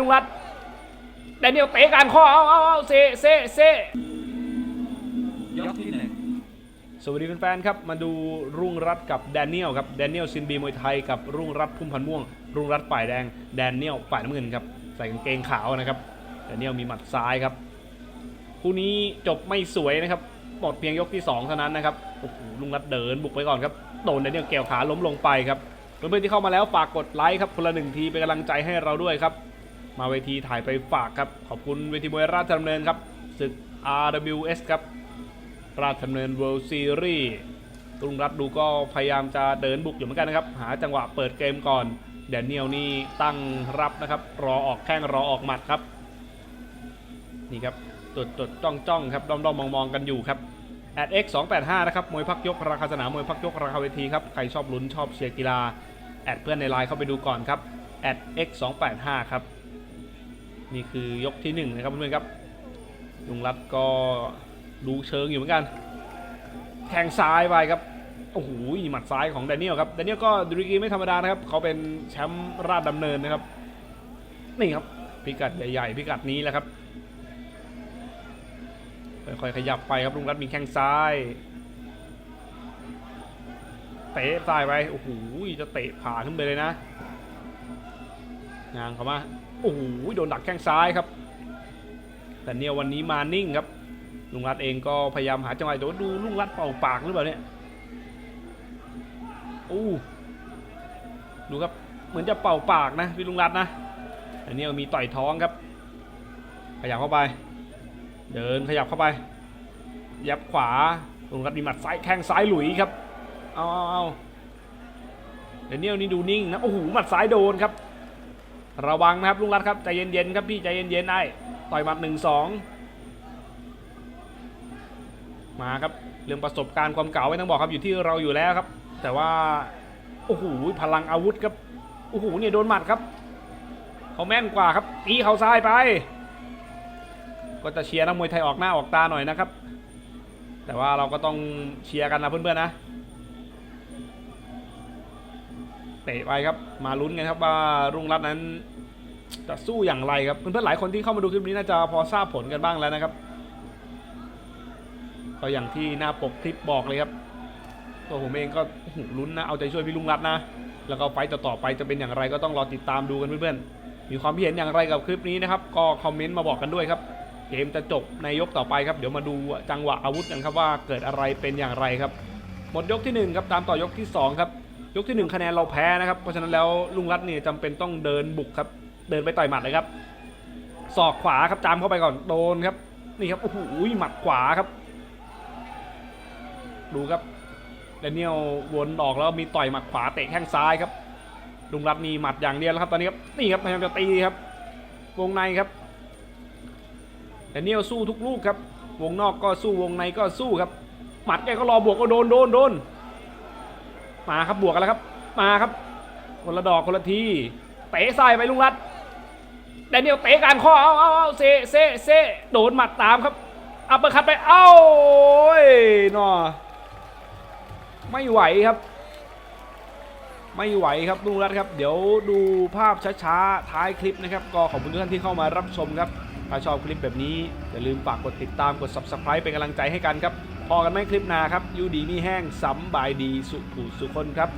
ลุงรัตแดเนียลเตะการข้อเอาเอาเอาเซเซเซยกที่หนึ่งสวัสดีแฟนๆครับมาดูรุ่งรัตกับแดเนียลครับแดเนียลซินบีมวยไทยกับรุ่งรัตพุ่มพันธ์ม่วง รุ่งรัตฝ่ายแดงแดเนียลฝ่ายน้ำเงินครับใส่กางเกงขาวนะครับแดเนียลมีหมัดซ้ายครับคู่นี้จบไม่สวยนะครับหมดเพียงยกที่สองเท่านั้นนะครับโอ้โหลุงรัตเดินบุกไปก่อนครับโดนแดเนียลเกี่ยวขาล้มลงไปครับเพื่อนๆที่เข้ามาแล้วฝากกดไลค์ครับคนละหนึ่งทีเป็นกำลังใจให้เราด้วยครับ มาเวทีถ่ายไปฝากครับ ขอบคุณเวทีมวยราชดำเนินครับศึก RWS ครับ ราชดำเนิน World Series ตุงรัฐดูก็พยายามจะเดินบุกอยู่เหมือนกันนะครับ หาจังหวะเปิดเกมก่อน แดนเนียลนี่ตั้งรับนะครับ รอออกแข้งรอออกหมัดครับ นี่ครับตรวจตรวจจ้องจ้องครับด้อมด้อมมองมองกันอยู่ครับ at x 2 8 5นะครับ มวยพักยกราคาสนามมวยพักยกราคาเวทีครับ ใครชอบลุ้นชอบเชียร์กีฬา แอดเพื่อนในไลน์เข้าไปดูก่อนครับ at x 2 8 5ครับ นี่คือยกที่หนึ่งนะครับเพื่อนๆครับลุงรัตก็ดูเชิงอยู่เหมือนกัน แทงซ้ายไปครับโอ้โหหมัดซ้ายของแดเนียลครับแดเนียลก็ดริกีไม่ธรรมดานะครับ เขาเป็นแชมป์ราชดำเนินนะครับ นี่ครับพิกัดใหญ่ๆพิกัดนี้แหละครับค่อยๆขยับไปครับลุงรัตมีแข้งซ้ายเตะซ้ายไปโอ้โหจะเตะผ่าขึ้นไปเลยนะ งางเข้ามาโอ้โหโดนดักแข้งซ้ายครับแต่เนี่ยวันนี้มานิ่งครับลุงรัตเองก็พยายามหาจังหวะแต่ว่าดูลุงรัตเป่าปากหรือเปล่าเนี่ยโอ้ดูครับเหมือนจะเป่าปากนะพี่ลุงรัตนะแต่เนี่ยมีต่อยท้องครับ ขยับเข้าไป เดินขยับเข้าไป ยับขวาลุงรัตมีหมัดซ้ายแข้งซ้ายหลุยครับเอาเอาเอาเดนเนียลนี่ดูนิ่งนะโอ้โหหมัดซ้ายโดนครับ ระวังนะครับลุงรัตครับใจเย็นๆครับพี่ใจเย็นๆไอ้ต่อยหมัดหนึ่งสองมาครับเรื่องประสบการณ์ความเก่าไม่ต้องบอกครับอยู่ที่เราอยู่แล้วครับ แต่ว่าโอ้โหพลังอาวุธครับโอ้โหเนี่ยโดนหมัดครับเขาแม่นกว่าครับตีเขาซ้ายไป ก็จะเชียร์นักมวยไทยออกหน้าออกตาหน่อยนะครับ แต่ว่าเราก็ต้องเชียร์กันนะเพื่อนๆนะ เตะไปครับ มาลุ้นกันครับว่ารุ่งรัตน์นั้น จะสู้อย่างไรครับเพื่อนๆหลายคนที่เข้ามาดูคลิปนี้น่าจะพอทราบผลกันบ้างแล้วนะครับ ก็อย่างที่หน้าปกคลิปบอกเลยครับตัวผมเองก็ลุ้นนะเอาใจช่วยพี่ลุงรัตน์นะแล้วก็ไฟต่อๆไปจะเป็นอย่างไรก็ต้องรอติดตามดูกันเพื่อนๆ มีความคิดเห็นอย่างไรกับคลิปนี้นะครับ ก็คอมเมนต์มาบอกกันด้วยครับ เกมจะจบในยกต่อไปครับ เดี๋ยวมาดูจังหวะอาวุธกันครับว่าเกิดอะไรเป็นอย่างไรครับ หมดยกที่หนึ่งครับตามต่อยกที่สองครับ ยกที่หนึ่งคะแนนเราแพ้นะครับ เพราะฉะนั้นแล้วลุงรัตน์เนี่ยจำเป็นต้องเดินบุกครับ เดินไปต่อยหมัดเลยครับศอกขวาครับจามเข้าไปก่อนโดนครับ นี่ครับโอ้โหหมัดขวาครับ ดูครับแดเนียลวนออกแล้วมีต่อยหมัดขวาเตะแข้งซ้ายครับลุงรัตน์มีหมัดอย่างเดียวแล้วครับตอนนี้ครับนี่ครับพยายามจะตีครับ วงในครับแดเนียลสู้ทุกลูกครับ วงนอกก็สู้วงในก็สู้ครับหมัดแกก็รอบวกก็โดนโดนโดน มาครับบวกกันแล้วครับ มาครับ คนละดอกคนละทีเตะซ้ายไปลุงรัตแดเนียลเตะการข้อเอาเอาเอาเซเซเซโดนหมัดตามครับอัปเปอร์คัตไปเอ้าโอ้ยนอไม่ไหวครับ ไม่ไหวครับลุงรัตครับ เดี๋ยวดูภาพช้าๆท้ายคลิปนะครับ ก็ขอบคุณทุกท่านที่เข้ามารับชมครับถ้าชอบคลิปแบบนี้อย่าลืมฝากกดติดตามกด subscribe เป็นกำลังใจให้กันครับ พอกันไหมคลิปหนาครับยูดีมีแห้งสำบายดีสุขสุคนครับ